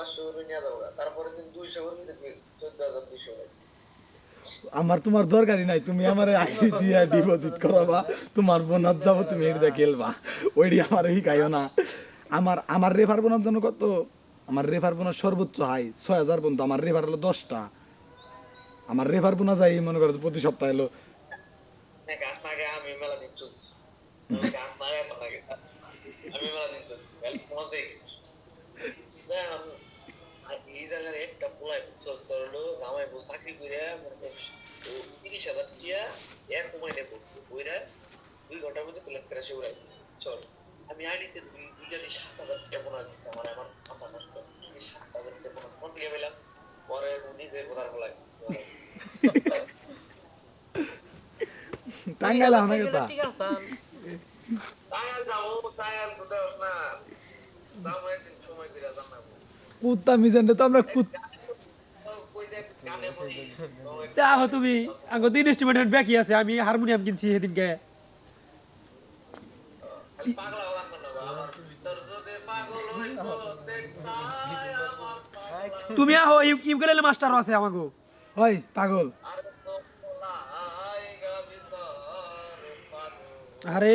পাঁচশো করে নিয়ে যাব তারপরে দিন দুইশো করে চোদ্দ হাজার দুইশো হয়েছে আমার তোমার দরকারই নাই তুমি আমার আইডি দিয়ে ডিপোজিট করাবা তোমার বোনার যাব তুমি এটা খেলবা। ওইটি আমার শিখাইও না। আমার আমার রেফার বোনার জন্য কত? আমার রেফার বোনার সর্বোচ্চ হাই ছয় হাজার পর্যন্ত আমার রেফার হলো দশটা। আমার রেফার বোনা যাই মনে করো প্রতি সপ্তাহে হলো হ্যাঁ, গাছ না আগে আমি মেলা দিন চলছি আমি গাছ না আগে এখন আগে আমি মেলা দিন চলছি খালি মজা দেখেছি এই জায়গায় একটা পোলাই চলছে তোর জামাই বউ চাকরি করে কর ও তিরিশ হাজার টিয়া এক বইরা দুই ঘণ্টার মধ্যে প্ল্যান করে সে উড়াই চল আমি আইডিতে দুই দুই জানি সাত হাজার টিয়া বোনা দিচ্ছে আমার আমার মাথা নষ্ট। সাত হাজার টিয়া বোনা কোন দিয়ে পেলাম? পরে নিজের বোনার বলাই টাঙ্গাইলাম না কথা। ঠিক আছে যাব তায়াল তো না? দাম একদিন সময় করে জানাব। কুত্তা মিজানটা তো আমরা কুত দেখো তুমি আঙ্গ তিন ইনস্ট্রুমেন্টের ব্যাকি আছে আমি হারমোনিয়াম কিনছি সেদিনকে। তুমি আহো ইউকেলেলে মাস্টারও আছে আমাগো হয় পাগল আরে তো লাই গাবিসার পাগল আরে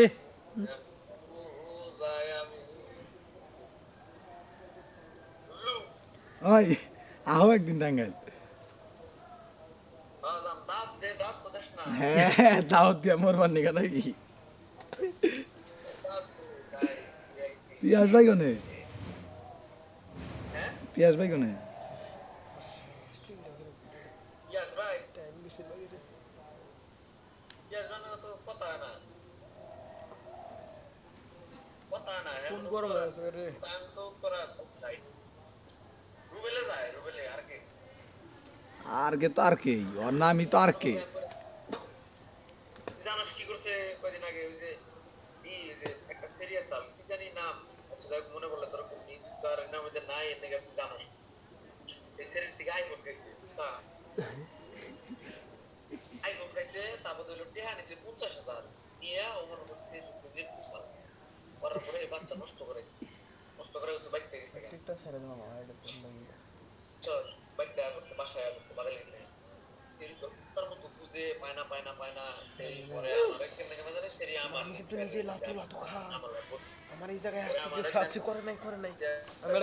বুঝাই আমি লু হয় আহো একদিন টাঙ্গাইল। হ্যাঁ দাওয়াত দিয়া মরবার নিকা নাকি? পিয়াস ভাই হ্যাঁ পিয়াস ভাই গনে ইয়াস ভাই ইয়াস মানে তো কথা হয় না কথা হয় না ফোন করো আর কে তো আর কে ওর নামই তো আর কে? জানাস কি করছে কয়দিন আগে? ওই যে, ই যে একটা সিরিয়াস আল জানি নাম আচ্ছা মনে পড়লে তোর নিজ তার নামে যে নাই এনে গেছে জানাস। সেই সিরিয়াস থেকে আইফোন গেছে। আচ্ছা আইফোন গেছে তারপর হলো টেহা নিচে পঞ্চাশ হাজার নিয়ে ও মনে করছে দিন করার পরে এই বাচ্চা নষ্ট করেছে নষ্ট করে তো বাইতে গেছে চল বাইতে করতে বাসায় বাড়ি গেছে এরকম তার মতো খুঁজে পায় না পায় না পায় না সেই পরে আমার কেমনে কেমনে জানে সেরি আমার কিন্তু নিজে লাতু লাতু খা আমার এই জায়গায় আসতে কেউ সাহায্য করে নাই করে নাই